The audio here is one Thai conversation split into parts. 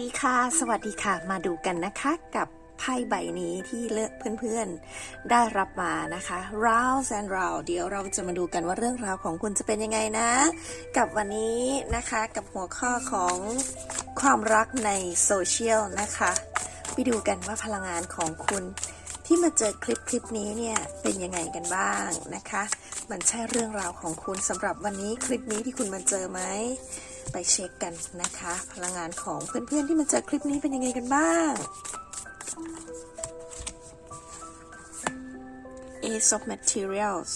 ดีค่ะ สวัสดีค่ะ มาดูกันนะคะกับไพ่ใบนี้ที่เลือกเพื่อนๆได้รับมานะคะ rouse and round เดี๋ยวเราจะมาดูกันว่าเรื่องราวของคุณจะเป็นยังไงนะ กับวันนี้นะคะกับหัวข้อของความรักในโซเชียลนะคะ ไปดูกันว่าพลังงานของคุณที่มาเจอคลิปคลิปนี้เนี่ยเป็นยังไงกันบ้างนะคะ มันใช่เรื่องราวของคุณสำหรับวันนี้คลิปนี้ที่คุณมาเจอไหม ไปเช็คกันนะคะ พลังงานของเพื่อนๆที่มาเจอคลิปนี้เป็นยังไงกันบ้าง Ace of Materials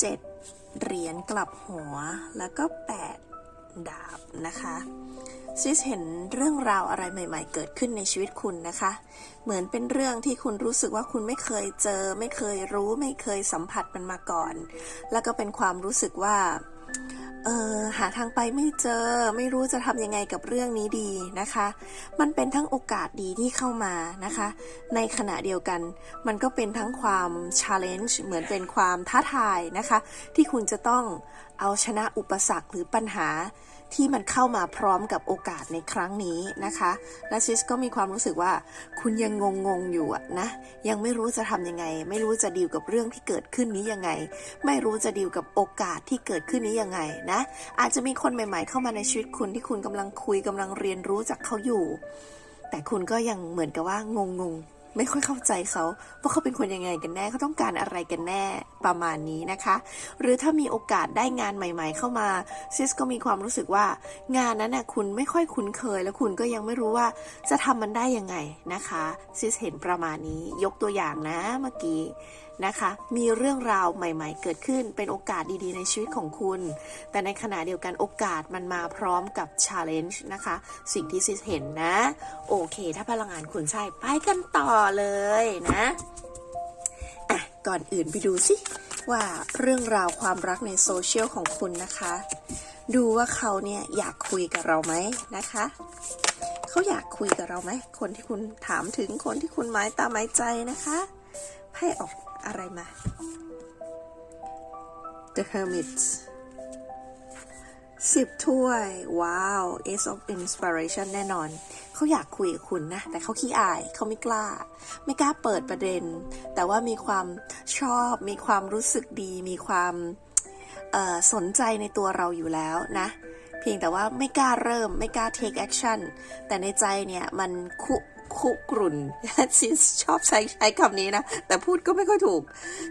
7เหรียญกลับหัวแล้วก็ 8 ดาบนะคะซิสเห็นเรื่องราวอะไรใหม่ ๆ เกิดขึ้นในชีวิตคุณนะคะ เหมือนเป็นเรื่องที่คุณรู้สึกว่าคุณไม่เคยเจอ ไม่เคยรู้ ไม่เคยสัมผัสมันมาก่อน แล้วก็เป็นความรู้สึกว่า เออหาทางไปไม่เจอ ไม่รู้จะทำยังไงกับเรื่องนี้ดีนะคะ มันเป็นทั้งโอกาสดีที่เข้ามานะคะ ในขณะเดียวกัน มันก็เป็นทั้งความ challenge เหมือนเป็นความท้าทายนะคะ ที่คุณจะต้องเอาชนะอุปสรรคหรือปัญหา ที่มันเข้ามาพร้อมกับโอกาสในครั้งนี้นะคะและซิสก็มีความรู้สึกว่า คุณยังงงงๆอยู่อะนะ ยังไม่รู้จะทำยังไง ไม่รู้จะดีลกับเรื่องที่เกิดขึ้นนี้ยังไง ไม่รู้จะดีลกับโอกาสที่เกิดขึ้นนี้ยังไงนะ อาจจะมีคนใหม่ ๆ เข้ามาในชีวิตคุณที่คุณกำลังคุยกำลังเรียนรู้จากเขาอยู่ แต่คุณก็ยังเหมือนกับว่างงงๆ ไม่ค่อยเข้าใจเขาว่าเขาเป็นคนยังไงกันแน่เขาต้องการอะไรกันแน่ประมาณนี้นะคะ หรือถ้ามีโอกาสได้งานใหม่ ๆ เข้ามาซิสก็มีความรู้สึกว่างานนั้นน่ะคุณไม่ค่อยคุ้นเคย แล้วคุณก็ยังไม่รู้ว่าจะทำมันได้ยังไงนะคะซิสเห็นประมาณนี้ยกตัวอย่างนะเมื่อกี้ นะคะ มีเรื่องราวใหม่ ๆ เกิดขึ้นเป็นโอกาสดีๆ ในชีวิตของคุณ แต่ในขณะเดียวกันโอกาสมันมาพร้อมกับ challenge นะคะ สิ่งที่ซิสเห็นนะ โอเค ถ้าพลังงานคุณใช่ ไปกันต่อเลยนะอะก่อนอื่นไปดูสิว่าเรื่องราวความรักในโซเชียลของคุณนะคะ ดูว่าเขาเนี่ยอยากคุยกับเราไหมนะคะเขาอยากคุยกับเราไหม คนที่คุณถามถึงคนที่คุณหมายตาหมายใจนะคะไพ่ออก อะไรมา The Hermits สิบถ้วย ว้าว Ace of Inspiration แน่นอน เขาอยากคุยกับคุณนะ แต่เขาขี้อายเขาไม่กล้า ไม่กล้าเปิดประเด็น แต่ว่ามีความชอบ มีความรู้สึกดี มีความสนใจในตัวเราอยู่แล้วนะ เพียงแต่ว่าไม่กล้าเริ่ม ไม่กล้า take action แต่ในใจเนี่ย มันคุ คุกรุ่นซิสชอบใช้ใช้คำนี้นะ แต่พูดก็ไม่ค่อยถูก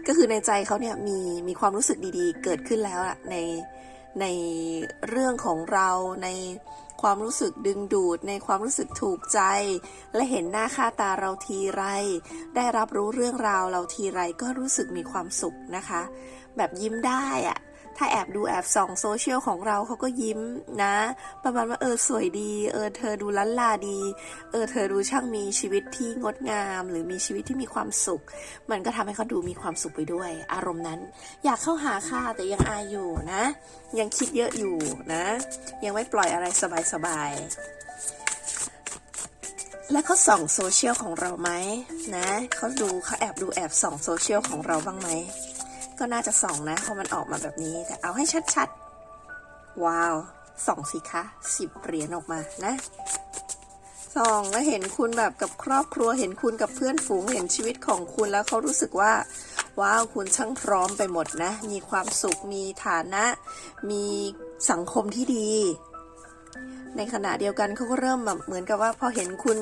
ก็คือในใจเขาเนี่ยมีมีความรู้สึกดีๆ เกิดขึ้นแล้วอะในในเรื่องของเราในความรู้สึกดึงดูดในความรู้สึกถูกใจ และเห็นหน้าค่าตาเราทีไร ได้รับรู้เรื่องราวเราทีไรก็รู้สึกมีความสุขนะคะ แบบยิ้มได้อะ ถ้าแอบดูแอบส่องโซเชียลของเราเขาก็ยิ้มนะ ประมาณว่าเออสวยดี เออเธอดูล้านลาดี เออเธอดูช่างมีชีวิตที่งดงาม หรือมีชีวิตที่มีความสุข มันก็ทำให้เขาดูมีความสุขไปด้วย อารมณ์นั้น อยากเข้าหาค่ะแต่ยังอายอยู่นะ ยังคิดเยอะอยู่นะ ยังไม่ปล่อยอะไรสบายๆและเขาส่องโซเชียลของเราไหมนะเขาดูเขาแอบดูแอบส่องโซเชียลของเราบ้างไหม ก็น่าจะส่องนะเพราะมันออกมาแบบนี้ แต่เอาให้ชัดๆ ว้าวส่องสิคะสิบเหรียญออกมานะส่องแล้วเห็นคุณแบบกับครอบครัวเห็นคุณกับเพื่อนฝูงเห็นชีวิตของคุณแล้วเขารู้สึกว่าว้าวคุณช่างพร้อมไปหมดนะ มีความสุขมีฐานะ มีสังคมที่ดี ในขณะเดียวกันเขาก็เริ่มแบบเหมือนกับว่าพอเห็นคุณ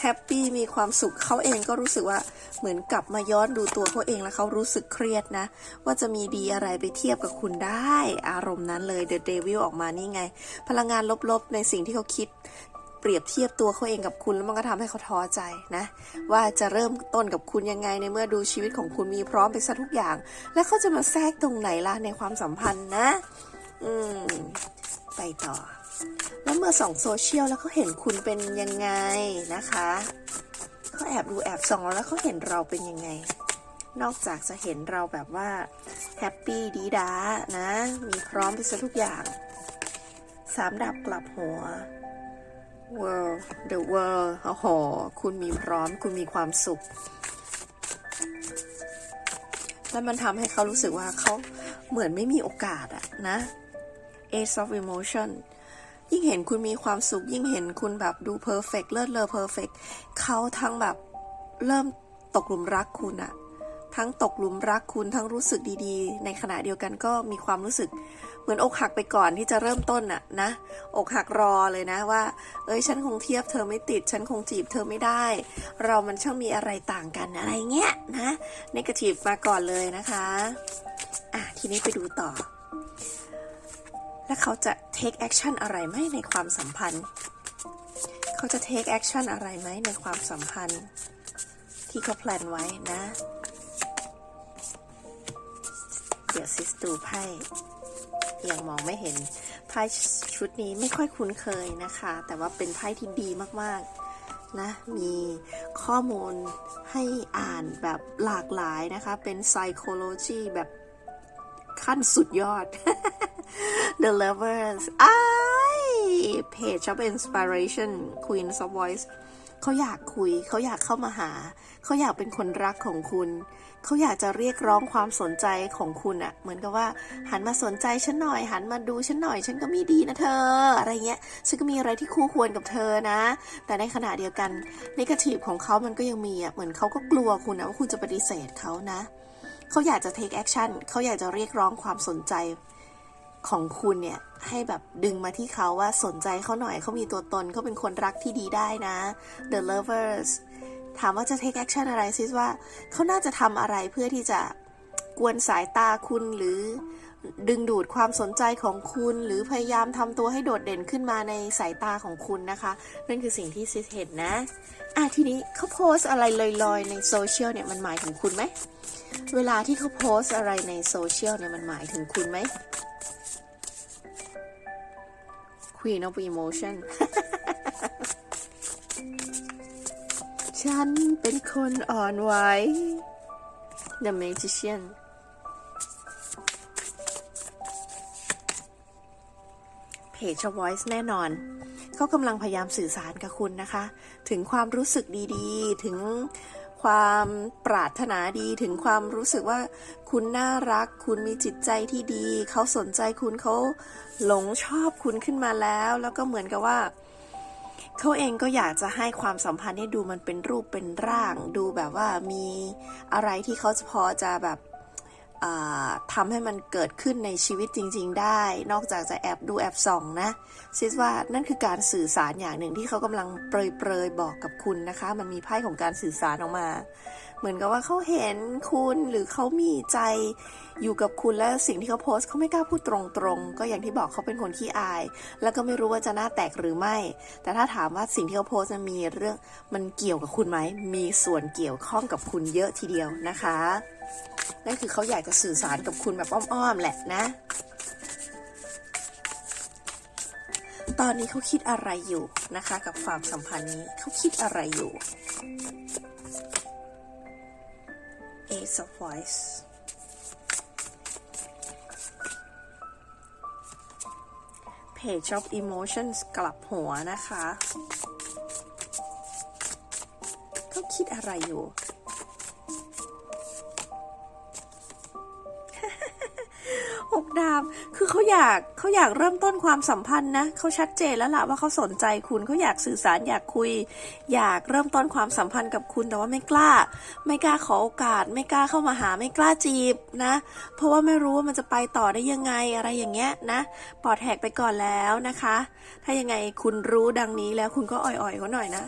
แฮปปี้มีความสุขเขาเองก็รู้สึกว่าเหมือนกลับมาย้อนดูตัวเขาเองแล้วเขารู้สึกเครียดนะ ว่าจะมีดีอะไรไปเทียบกับคุณได้ อารมณ์นั้นเลยเดอะเดวิลออกมานี่ไง พลังงานลบๆ ในสิ่งที่เขาคิดเปรียบเทียบตัวเขาเองกับคุณแล้วมันก็ทำให้เขาท้อใจนะ ว่าจะเริ่มต้นกับคุณยังไงในเมื่อดูชีวิตของคุณมีพร้อมไปซะทุกอย่าง แล้วเขาจะมาแทรกตรงไหนล่ะในความสัมพันธ์นะ อืม ไปต่อ แล้วเมื่อส่องโซเชียลแล้วเขาเห็นคุณเป็นยังไงนะคะเขาแอบดูแอบส่องแล้วเขาเห็นเราเป็นยังไง นอกจากจะเห็นเราแบบว่าแฮปปี้ดีด้านะ มีพร้อมไปซะทุกอย่างสามดับกลับหัว world the world โอ้โหคุณมีพร้อม คุณมีความสุข แล้วมันทำให้เขารู้สึกว่าเขาเหมือนไม่มีโอกาสอะนะ Ace of Emotion ยิ่งเห็นคุณมีความสุข ยิ่งเห็นคุณแบบดูเพอร์เฟกเลิศเลอเพอร์เฟกเขาทั้งแบบเริ่มตกหลุมรักคุณอะทั้งตกหลุมรักคุณทั้งรู้สึกดีๆ ในขณะเดียวกันก็มีความรู้สึก เหมือนอกหักไปก่อนที่จะเริ่มต้นอะนะ อกหักรอเลยนะว่า เอ้ยฉันคงเทียบเธอไม่ติด ฉันคงจีบเธอไม่ได้ เรามันช่างมีอะไรต่างกันอะไรเงี้ยนะนกาทีฟมาก่อนเลยนะคะอะทีนี้ไปดูต่อ แล้วเขาจะ take action อะไรไหมในความสัมพันธ์ เขาจะ take action อะไรไหมในความสัมพันธ์ ที่เขาแพลนไว้นะ เดี๋ยวซิสดูไพ่ยังมองไม่เห็นไพ่ชุดนี้ไม่ค่อยคุ้นเคยนะคะ แต่ว่าเป็นไพ่ที่ดีมากๆนะ มีข้อมูลให้อ่านแบบหลากหลายนะคะ เป็น psychology แบบขั้นสุดยอด The Lovers อ้าย Page of Inspiration Queen of Voice เขาอยากคุย เขาอยากเข้ามาหา เขาอยากเป็นคนรักของคุณ เขาอยากจะเรียกร้องความสนใจของคุณอะเหมือนกับว่า หันมาสนใจฉันหน่อย หันมาดูฉันหน่อย ฉันก็มีดีนะเธอ อะไรเงี้ย ฉันก็มีอะไรที่คู่ควรกับเธอนะ แต่ในขณะเดียวกันนิกาทีฟของเขามันก็ยังมีอะเหมือนเขาก็กลัวคุณนะว่าคุณจะปฏิเสธเขานะ เขาอยากจะ take action เขาอยากจะเรียกร้องความสนใจ ของคุณเนี่ยให้แบบดึงมาที่เขาว่าสนใจเขาหน่อยเขามีตัวตนเขาเป็นคนรักที่ดีได้นะ The Lovers ถามว่าจะ take action อะไรซิว่าเขาน่าจะทำอะไรเพื่อที่จะกวนสายตาคุณหรือดึงดูดความสนใจของคุณ หรือพยายามทำตัวให้โดดเด่นขึ้นมาในสายตาของคุณนะคะ นั่นคือสิ่งที่ซิสเห็นนะ อะทีนี้เขาโพสอะไรลอยๆในโซเชียลเนี่ยมันหมายถึงคุณไหม เวลาที่เขาโพสอะไรในโซเชียลเนี่ยมันหมายถึงคุณไหม Queen of Emotion ฉันเป็นคนอ่อนไหว The Magician Page of Voice แน่นอนเขากำลังพยายามสื่อสารกับคุณนะคะ ถึงความรู้สึกดีๆ ถึง ความปรารถนาดีถึงความรู้สึกว่าคุณน่ารัก คุณมีจิตใจที่ดี เขาสนใจคุณเขาหลงชอบคุณขึ้นมาแล้ว แล้วก็เหมือนกับว่าเขาเองก็อยากจะให้ความสัมพันธ์ให้ดูมันเป็นรูปเป็นร่าง ดูแบบว่ามีอะไรที่เขาพอจะแบบ ทำให้มันเกิดขึ้นในชีวิตจริง ๆ ได้ นอกจากจะแอบดูแอบส่องนะซิสว่านั่นคือการสื่อสารอย่างหนึ่งที่เขากำลังเปรยๆบอกกับคุณนะคะ มันมีไพ่ของการสื่อสารออกมา เหมือนกับว่าเขาเห็นคุณหรือเขามีใจ อยู่กับคุณและสิ่งที่เขาโพสต์เขาไม่กล้าพูดตรงๆ ก็อย่างที่บอกเขาเป็นคนขี้อาย แล้วก็ไม่รู้ว่าจะหน้าแตกหรือไม่ แต่ถ้าถามว่าสิ่งที่เขาโพสต์มันมีเรื่องมันเกี่ยวกับคุณไหม มีส่วนเกี่ยวข้องกับคุณเยอะทีเดียวนะคะนั่นคือเขาอยากจะสื่อสารกับคุณแบบอ้อมๆแหละนะ ตอนนี้เขาคิดอะไรอยู่นะคะ กับความสัมพันธ์นี้เขาคิดอะไรอยู่ Ace of Voice Page of Emotions กลับหัวนะคะ เขาคิดอะไรอยู่ อกดาคือเขาอยากเขาอยากเริ่มต้นความสัมพันธ์นะเขาชัดเจนแล้วล่ะว่าเขาสนใจคุณเขาอยากสื่อสารอยากคุย อยากเริ่มต้นความสัมพันธ์กับคุณแต่ว่าไม่กล้า ไม่กล้าขอโอกาส ไม่กล้าเข้ามาหาไม่กล้าจีบนะ เพราะว่าไม่รู้ว่ามันจะไปต่อได้ยังไงอะไรอย่างเงี้ยนะปลอดแหกไปก่อนแล้วนะคะ ถ้ายังไงคุณรู้ดังนี้แล้วคุณก็อ่อยๆเขาหน่อยนะ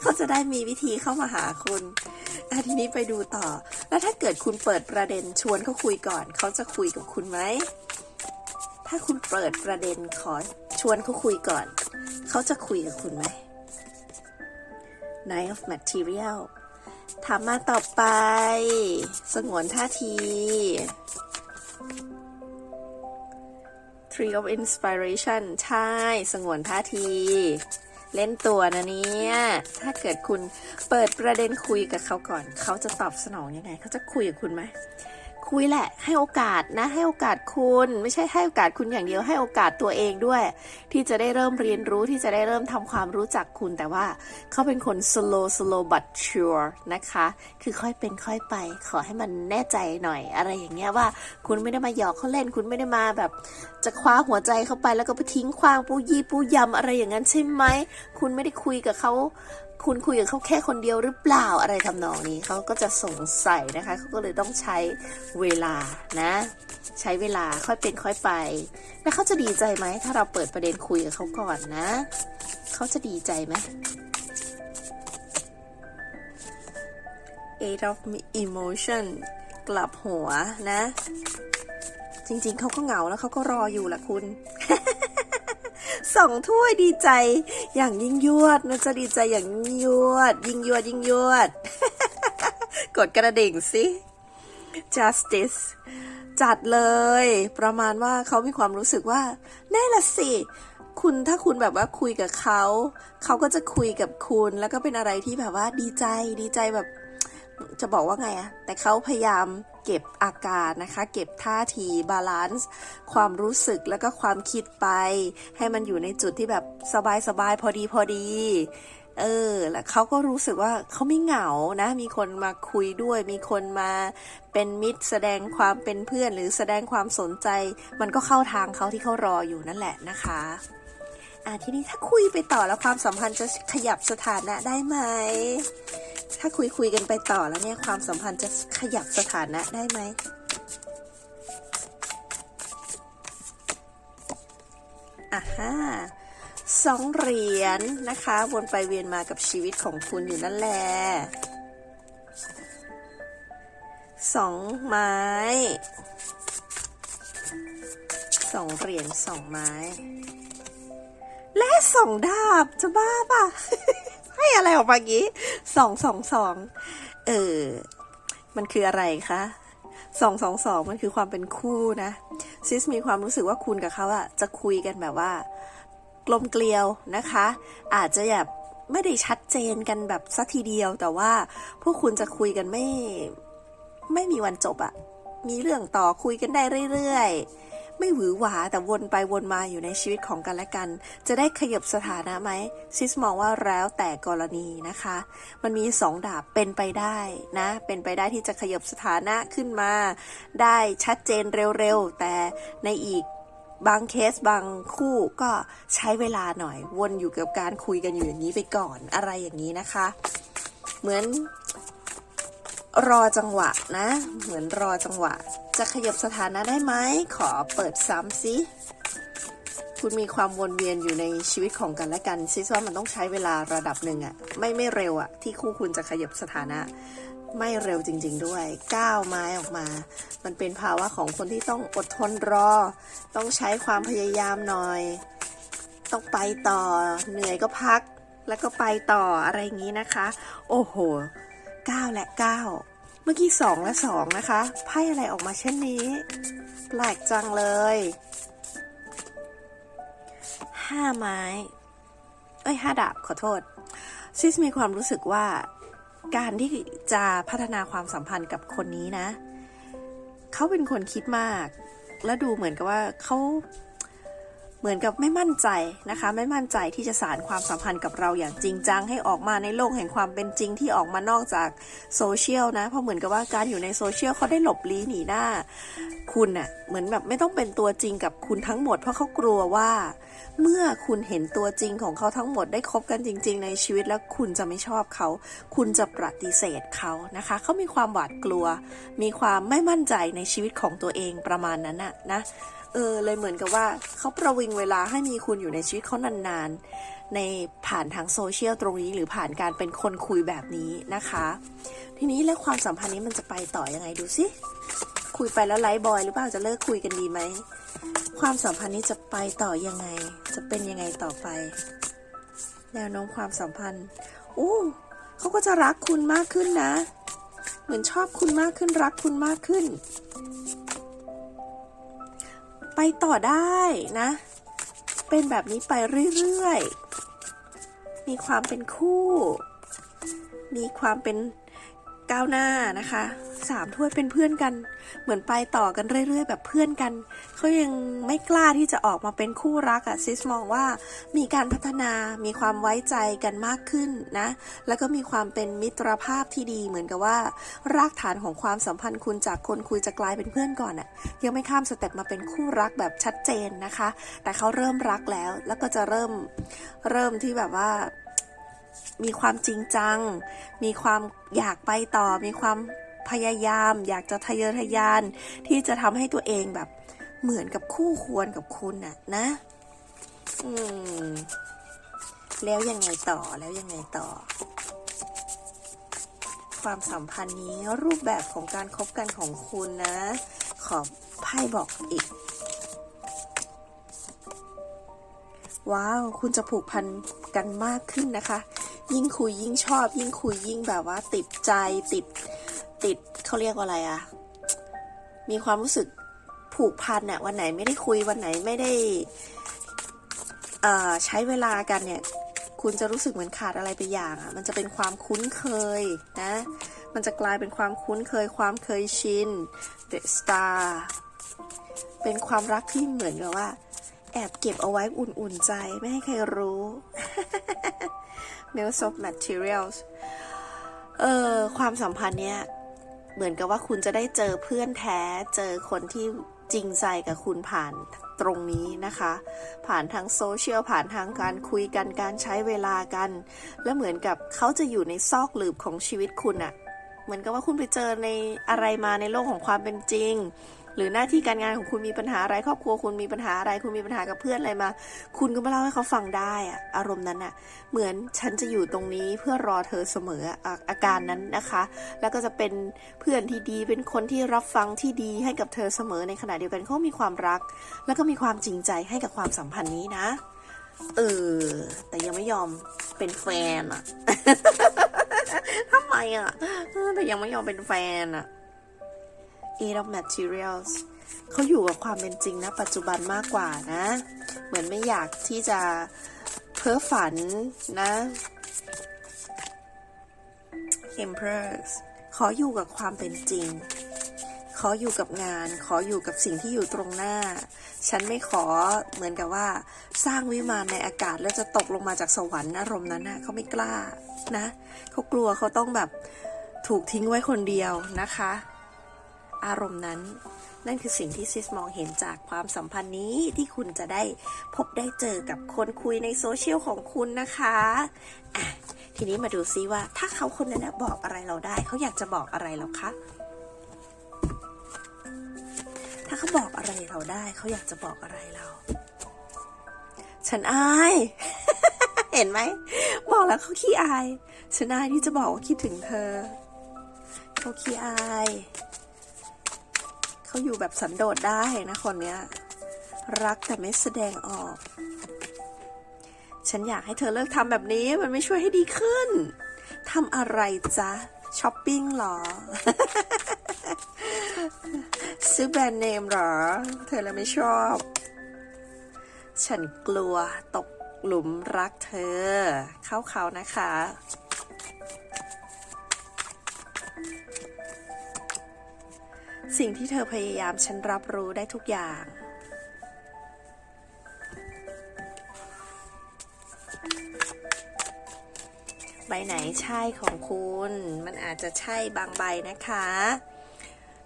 เขาจะได้มีวิธีเข้ามาหาคุณ อะทีนี้ไปดูต่อ แล้วถ้าเกิดคุณเปิดประเด็นชวนเขาคุยก่อน เขาจะคุยกับคุณไหม ถ้าคุณเปิดประเด็นขอชวนเขาคุยก่อน เขาจะคุยกับคุณไหม Knight of Material ถามมาต่อไป สงวนท่าที Tree of Inspiration ใช่ สงวนท่าที เล่นตัวนะเนี่ยถ้าเกิดคุณเปิดประเด็นคุยกับเขาก่อน เขาจะตอบสนองยังไง เขาจะคุยกับคุณไหม คุยแหละ ให้โอกาสนะ ให้โอกาสคุณ ไม่ใช่ให้โอกาสคุณอย่างเดียวให้โอกาสตัวเองด้วย ที่จะได้เริ่มเรียนรู้ที่จะได้เริ่มทำความรู้จักคุณ แต่ว่าเขาเป็นคน slow slow but sure นะคะ คือค่อยเป็นค่อยไป ขอให้มันแน่ใจหน่อย อะไรอย่างเงี้ยว่า คุณไม่ได้มาหยอกเขาเล่น คุณไม่ได้มาแบบ จะคว้าหัวใจเขาไปแล้วก็ไปทิ้งคว้างปูยี่ปูยำอะไรอย่างนั้นใช่ไหมคุณไม่ได้คุยกับเขา คุณคุยกับเขาแค่คนเดียวหรือเปล่าอะไรทำนองนี้เขาก็จะสงสัยนะคะเขาก็เลยต้องใช้เวลานะ ใช้เวลาค่อยเป็นค่อยไป แล้วเขาจะดีใจไหมถ้าเราเปิดประเด็นคุยกับเขาก่อนนะเขาจะดีใจไหม eight of emotion กลับหัวนะ จริงๆเขาก็เหงาแล้วเขาก็รออยู่แหละคุณ สองถ้วยดีใจ อย่างยิ่งยวดนะจะดีใจอย่างยิ่งยวด ยิ่งยวดยิ่งยวด กดกระดิ่งสิ justice จัดเลย ประมาณว่าเขามีความรู้สึกว่าแน่ละสิ คุณถ้าคุณแบบว่าคุยกับเขา เขาก็จะคุยกับคุณแล้วก็เป็นอะไรที่แบบว่าดีใจดีใจแบบ จะบอกว่าไงอะแต่เขาพยายาม เก็บอาการนะคะ เก็บท่าทีบาลานซ์ความรู้สึกแล้วก็ความคิดไป ให้มันอยู่ในจุดที่แบบสบายๆพอดีพอดีเออ แล้วเขาก็รู้สึกว่าเขาไม่เหงานะ มีคนมาคุยด้วย มีคนมาเป็นมิตร แสดงความเป็นเพื่อน หรือแสดงความสนใจ มันก็เข้าทางเขาที่เขารออยู่นั่นแหละนะคะอะทีนี้ถ้าคุยไปต่อแล้วความสัมพันธ์จะขยับสถานะได้ไหม ถ้าคุยคุยกันไปต่อแล้วเนี่ยความสัมพันธ์จะขยับสถานะได้ไหมอะฮะสองเหรียญนะคะ วนไปเวียนมากับชีวิตของคุณอยู่นั่นแหละสองไม้สองเหรียญสองไม้ และสองดาบจะบ้าป่ะ ให้อะไรออกมางงี้สองสองสองเออ มันคืออะไรคะสองสองสองมันคือความเป็นคู่นะซิสมีความรู้สึกว่าคุณกับเขาอะจะคุยกันแบบว่ากลมเกลียวนะคะ อาจจะแบบไม่ได้ชัดเจนกันแบบสัทีเดียว แต่ว่าพวกคุณจะคุยกันไม่ไม่มีวันจบอะมีเรื่องต่อคุยกันได้เรื่อยๆ ไม่หวือหวาแต่วนไปวนมาอยู่ในชีวิตของกันและกัน จะได้ขยับสถานะไหมซิสมองว่าแล้วแต่กรณีนะคะ มันมีสองดาบเป็นไปได้นะ เป็นไปได้ที่จะขยับสถานะขึ้นมา ได้ชัดเจนเร็วๆ แต่ในอีกบางเคสบางคู่ก็ใช้เวลาหน่อย วนอยู่กับการคุยกันอยู่อย่างนี้ไปก่อนอะไรอย่างนี้นะคะ เหมือนรอจังหวะนะ เหมือนรอจังหวะ จะขยับสถานะได้ไหม ขอเปิดซ้ำสิคุณมีความวนเวียนอยู่ในชีวิตของกันและกันซิว่ามันต้องใช้เวลาระดับหนึ่งอะไม่ไม่เร็วอะที่คู่คุณจะขยับสถานะ ไม่เร็วจริง ๆ ด้วยก้าวไม้ออกมา มันเป็นภาวะของคนที่ต้องอดทนรอ ต้องใช้ความพยายามหน่อย ต้องไปต่อ เหนื่อยก็พัก แล้วก็ไปต่ออะไรอย่างนี้นะคะ โอ้โห9และ9เมื่อกี้2และ2นะคะไพ่อะไรออกมาเช่นนี้ แปลกจังเลย5ไม้ เอ้ย5ดาบขอโทษ ซิสมีความรู้สึกว่า การที่จะพัฒนาความสัมพันธ์กับคนนี้นะ เขาเป็นคนคิดมาก และดูเหมือนกับว่าเขา เหมือนกับไม่มั่นใจนะคะ ไม่มั่นใจที่จะสารความสัมพันธ์กับเราอย่างจริงจัง ให้ออกมาในโลกแห่งความเป็นจริงที่ออกมานอกจากโซเชียลนะ เพราะเหมือนกับว่าการอยู่ในโซเชียลเขาได้หลบลี้หนีหน้า คุณน่ะเหมือนแบบไม่ต้องเป็นตัวจริงกับคุณทั้งหมด เพราะเขากลัวว่า เมื่อคุณเห็นตัวจริงของเขาทั้งหมดได้คบกันจริง ๆ ในชีวิตแล้วคุณจะไม่ชอบเขา คุณจะปฏิเสธเขานะคะเขามีความหวาดกลัว มีความไม่มั่นใจในชีวิตของตัวเองประมาณนั้นน่ะนะ เออเลยเหมือนกับว่าเขาประวิงเวลาให้มีคุณอยู่ในชีวิตเขานานๆ ในผ่านทางโซเชียลตรงนี้หรือผ่านการเป็นคนคุยแบบนี้นะคะ ทีนี้แล้วความสัมพันธ์นี้มันจะไปต่อยังไงดูสิคุยไปแล้วไลฟ์บอยหรือเปล่าจะเลิกคุยกันดีไหมความสัมพันธ์นี้จะไปต่อยังไง จะเป็นยังไงต่อไป แนวโน้มความสัมพันธ์อู้เขาก็จะรักคุณมากขึ้นนะ เหมือนชอบคุณมากขึ้นรักคุณมากขึ้น ไปต่อได้นะ เป็นแบบนี้ไปเรื่อยๆ มีความเป็นคู่ มีความเป็น ก้าวหน้านะคะสามถ้วยเป็นเพื่อนกัน เหมือนไปต่อกันเรื่อยๆ แบบเพื่อนกันเขายังไม่กล้าที่จะออกมาเป็นคู่รักอะซิสมองว่ามีการพัฒนามีความไว้ใจกันมากขึ้นนะ แล้วก็มีความเป็นมิตรภาพที่ดีเหมือนกับว่า รากฐานของความสัมพันธ์คุณจากคนคุยจะกลายเป็นเพื่อนก่อนอะยังไม่ข้ามสเต็ปมาเป็นคู่รักแบบชัดเจนนะคะ แต่เขาเริ่มรักแล้วแล้วก็จะเริ่มเริ่มที่แบบว่า มีความจริงจัง มีความอยากไปต่อ มีความพยายาม อยากจะทะเยอทะยาน ที่จะทำให้ตัวเองแบบเหมือนกับคู่ควรกับคุณน่ะนะ อืม แล้วยังไงต่อแล้วยังไงต่อ ความสัมพันธ์นี้รูปแบบของการคบกันของคุณนะ ขอไพ่บอกอีกว้าว คุณจะผูกพันกันมากขึ้นนะคะ ยิ่งคุยยิ่งชอบ ยิ่งคุยยิ่งแบบว่า ติดใจติดติดเขาเรียกว่าอะไรอะมีความรู้สึกผูกพันอะวันไหนไม่ได้คุยวันไหนไม่ได้อ่อใช้เวลากันเนี่ย คุณจะรู้สึกเหมือนขาดอะไรไปอย่างอะมันจะเป็นความคุ้นเคยนะ มันจะกลายเป็นความคุ้นเคยความเคยชิน The Star เป็นความรักที่เหมือนกับว่า แอบเก็บเอาไว้อุ่นๆใจไม่ให้ใครรู้ m e l s of Materials เออความสัมพันธ์เนี้ยเหมือนกับว่าคุณจะได้เจอเพื่อนแท้ เจอคนที่จริงใจกับคุณผ่านตรงนี้นะคะ ผ่านทางโซเชียลผ่านทางการคุยกันการใช้เวลากัน แล้วเหมือนกับเขาจะอยู่ในซอกหลืบของชีวิตคุณอะเหมือนกับว่าคุณไปเจอในอะไรมาในโลกของความเป็นจริง หรือหน้าที่การงานของคุณมีปัญหาอะไรครอบครัวคุณมีปัญหาอะไร คุณมีปัญหากับเพื่อนอะไรมา คุณก็มาเล่าให้เขาฟังได้อะอารมณ์นั้นอะเหมือนฉันจะอยู่ตรงนี้เพื่อรอเธอเสมอออาการนั้นนะคะ แล้วก็จะเป็นเพื่อนที่ดีเป็นคนที่รับฟังที่ดีให้กับเธอเสมอในขณะเดียวกันเขามีความรัก แล้วก็มีความจริงใจให้กับความสัมพันธ์นี้นะเออ แต่ยังไม่ยอมเป็นแฟนอะทำไมอะแต่ยังไม่ยอมเป็นแฟนอะ Eight of Materials เขาอยู่กับความเป็นจริงนะปัจจุบันมากกว่านะ เหมือนไม่อยากที่จะเพ้อฝันนะ Empress ขออยู่กับความเป็นจริง ขออยู่กับงาน ขออยู่กับสิ่งที่อยู่ตรงหน้า ฉันไม่ขอเหมือนกับว่า สร้างวิมานในอากาศแล้วจะตกลงมาจากสวรรค์อารมณ์นั้นนะเขาไม่กล้านะ เขากลัวเขาต้องแบบถูกทิ้งไว้คนเดียวนะคะ อารมณ์นั้น นั่นคือสิ่งที่ซิสมองเห็นจากความสัมพันธ์นี้ที่คุณจะได้พบได้เจอกับคนคุยในโซเชียลของคุณนะคะอะทีนี้มาดูซิว่าถ้าเขาคนนั้นบอกอะไรเราได้ เขาอยากจะบอกอะไรเราคะถ้าเขาบอกอะไรเราได้ เขาอยากจะบอกอะไรเรา ฉันอาย เห็นไหม บอกแล้วเขาขี้อาย ฉันอายที่จะบอกว่าคิดถึงเธอ เขาขี้อาย เขาอยู่แบบสันโดษได้นะคนเนี้ย รักแต่ไม่แสดงออก ฉันอยากให้เธอเลิกทำแบบนี้มันไม่ช่วยให้ดีขึ้นทำอะไรจ๊ะช้อปปิ้งหรอ ซื้อแบรนด์เนมหรอ เธอเลยไม่ชอบ ฉันกลัวตกหลุมรักเธอ เข้าเขานะคะ สิ่งที่เธอพยายามฉันรับรู้ได้ทุกอย่าง ใบไหนใช่ของคุณ มันอาจจะใช่บางใบนะคะ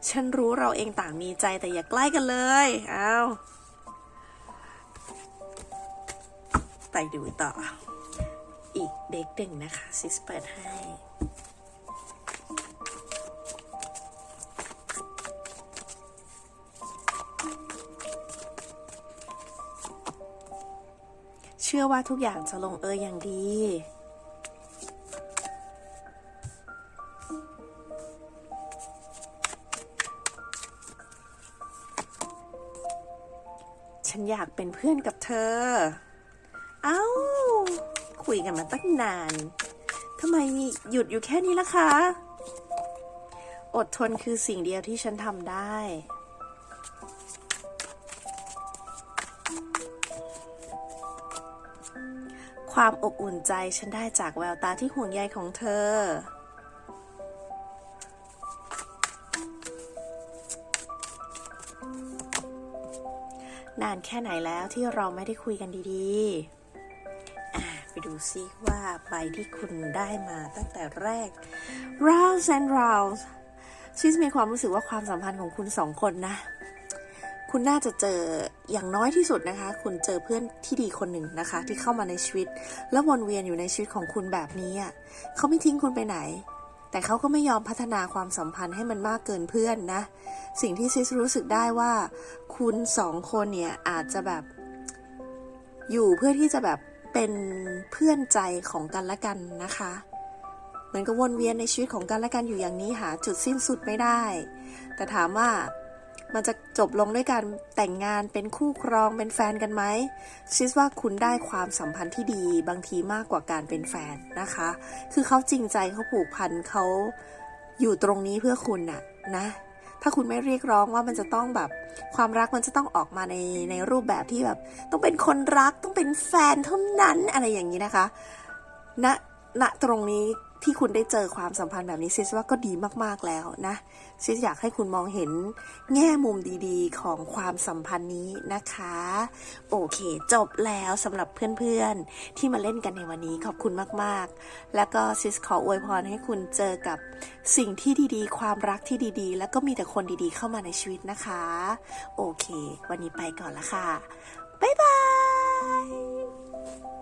ฉันรู้เราเองต่างมีใจแต่อย่าใกล้กันเลย เอาไปดูต่อ อีกเด็กหนึ่งนะคะซิสเปิดให้ ชื่อว่าทุกอย่างจะลงเอยอย่างดี ฉันอยากเป็นเพื่อนกับเธอ เอ้า คุยกันมาตั้งนาน ทำไมหยุดอยู่แค่นี้ล่ะคะ อดทนคือสิ่งเดียวที่ฉันทำได้ ความอบอุ่นใจฉันได้จากแววตาที่ห่วงใยของเธอ นานแค่ไหนแล้วที่เราไม่ได้คุยกันดีๆ ไปดูซิว่าใบที่คุณได้มาตั้งแต่แรก rounds and rounds ฉันมีความรู้สึกว่าความสัมพันธ์ของคุณสองคนนะ คุณน่าจะเจออย่างน้อยที่สุดนะคะ คุณเจอเพื่อนที่ดีคนหนึ่งนะคะ ที่เข้ามาในชีวิต แล้ววนเวียนอยู่ในชีวิตของคุณแบบนี้อะเขาไม่ทิ้งคุณไปไหน แต่เขาก็ไม่ยอมพัฒนาความสัมพันธ์ให้มันมากเกินเพื่อนนะ สิ่งที่ซิสรู้สึกได้ว่า คุณสองคนเนี่ยอาจจะแบบ อยู่เพื่อที่จะแบบเป็นเพื่อนใจของกันและกันนะคะเหมือนกับวนเวียนในชีวิตของกันและกันอยู่อย่างนี้หาจุดสิ้นสุดไม่ได้ แต่ถามว่า มันจะจบลงด้วยการแต่งงานเป็นคู่ครองเป็นแฟนกันไหมซิสว่าคุณได้ความสัมพันธ์ที่ดีบางทีมากกว่าการเป็นแฟนนะคะ คือเขาจริงใจเขาผูกพันเขาอยู่ตรงนี้เพื่อคุณน่ะนะถ้าคุณไม่เรียกร้องว่ามันจะต้องแบบความรักมันจะต้องออกมาในในรูปแบบที่แบบ ต้องเป็นคนรักต้องเป็นแฟนเท่านั้นอะไรอย่างนี้นะคะณ ณตรงนี้ที่คุณได้เจอความสัมพันธ์แบบนี้ซิสว่าก็ดีมากๆแล้วนะซิสอยากให้คุณมองเห็นแง่มุมดีๆ ของความสัมพันธ์นี้นะคะ โอเค จบแล้วสำหรับเพื่อนๆ ที่มาเล่นกันในวันนี้ขอบคุณมากๆ แล้วก็ซิสขออวยพรให้คุณเจอกับสิ่งที่ดีๆ ความรักที่ดีๆ แล้วก็มีแต่คนดีๆ เข้ามาในชีวิตนะคะ โอเค วันนี้ไปก่อนละค่ะบ๊ายบาย